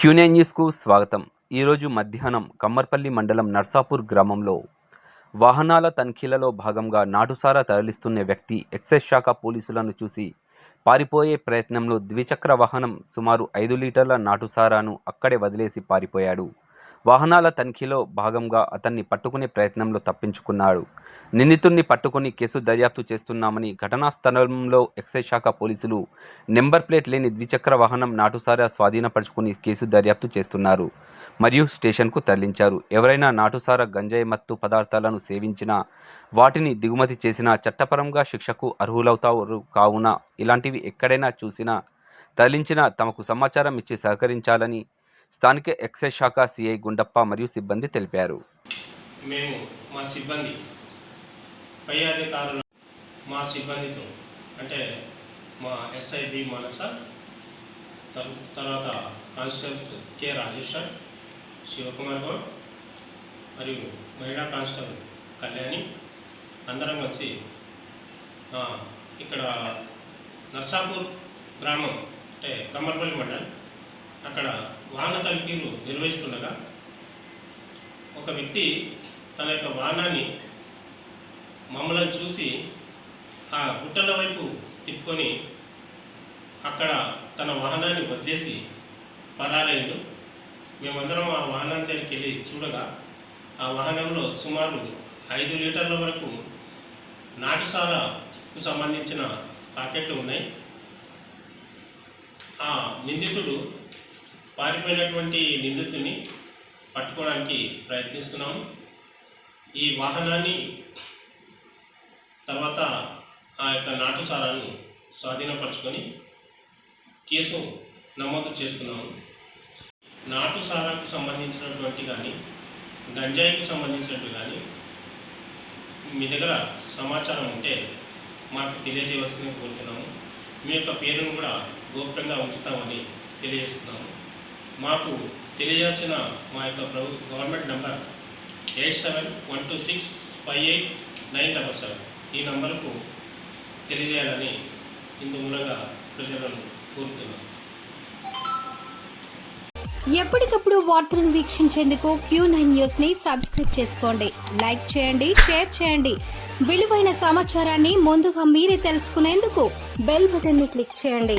క్యూనే న్యూస్కు స్వాగతం. ఈరోజు మధ్యాహ్నం కమ్మర్పల్లి మండలం నర్సాపూర్ గ్రామంలో వాహనాల తనిఖీలలో భాగంగా నాటుసారా తరలిస్తున్న వ్యక్తి ఎక్సైజ్ శాఖ పోలీసులను చూసి పారిపోయే ప్రయత్నంలో ద్విచక్ర వాహనం సుమారు ఐదు లీటర్ల నాటుసారాను అక్కడే వదిలేసి పారిపోయాడు. వాహనాల తనిఖీలో భాగంగా అతన్ని పట్టుకునే ప్రయత్నంలో తప్పించుకున్నాడు. నిందితుడిని పట్టుకుని కేసు దర్యాప్తు చేస్తున్నామని ఘటనా స్థలంలో ఎక్సైజ్ శాఖ పోలీసులు నెంబర్ ప్లేట్ లేని ద్విచక్ర వాహనం నాటుసారా స్వాధీనపరుచుకుని కేసు దర్యాప్తు చేస్తున్నారు మరియు స్టేషన్కు తరలించారు. ఎవరైనా నాటుసారా గంజాయి మత్తు పదార్థాలను సేవించినా వాటిని దిగుమతి చేసినా చట్టపరంగా శిక్షకు అర్హులవుతారు కావున ఇలాంటివి ఎక్కడైనా చూసినా తరలించినా తమకు సమాచారం ఇచ్చి సహకరించాలని స్థానిక ఎక్సైజ్ శాఖ సిఐ గుండప్ప మరియు సిబ్బంది తెలిపారు. మేము మా సిబ్బంది పై అధికారులు మా సిబ్బందితో అంటే మా ఎస్ఐబి మానస తర్వాత కానిస్టేబుల్స్ కె రాజేశ్వర్ శివకుమార్ గౌడ్ మరియు మహిళా కానిస్టేబుల్ కళ్యాణి అందరం కలిసి ఇక్కడ నర్సాపూర్ గ్రామం అంటే కమ్మర్పల్లి మండల్ అక్కడ వాహన తనిఖీలు నిర్వహిస్తుండగా ఒక వ్యక్తి తన యొక్క వాహనాన్ని మమ్మల్ని చూసి ఆ గుట్టల వైపు తిప్పుకొని అక్కడ తన వాహనాన్ని వదిలేసి పరారయ్యాడు మేమందరం ఆ వాహనం దగ్గరికి వెళ్ళి చూడగా ఆ వాహనంలో సుమారు ఐదు లీటర్ల వరకు నాటుసారాకు సంబంధించిన ప్యాకెట్లు ఉన్నాయి. ఆ నిందితుడు పారిపోయినటువంటి నిందితుని పట్టుకోవడానికి ప్రయత్నిస్తున్నాము. ఈ వాహనాన్ని తర్వాత ఆ యొక్క నాటుసారాన్ని స్వాధీనపరచుకొని కేసు నమోదు చేస్తున్నాము. నాటుసారాకు సంబంధించినటువంటి కానీ గంజాయికి సంబంధించినట్టు కానీ మీ దగ్గర సమాచారం ఉంటే మాకు తెలియజేయవలసిందని కోరుతున్నాము. మీ యొక్క పేరును కూడా గోప్యంగా ఉంచుతామని తెలియజేస్తున్నాము. మాకు తెలియాల్సిన మా యొక్క ప్రభు government number eight seven one two six five eight nine double seven. ఈ నంబర్కు తెలియజేయాలని ఇందు మూలంగా ప్రజలను కోరుతున్నాను ఎప్పటికప్పుడు వార్తలను వీక్షించేందుకు క్యూ నైన్ న్యూస్ని సబ్స్క్రైబ్ చేసుకోండి. లైక్ చేయండి షేర్ చేయండి. విలువైన సమాచారాన్ని ముందుగా మీరే తెలుసుకునేందుకు బెల్ బటన్ని క్లిక్ చేయండి.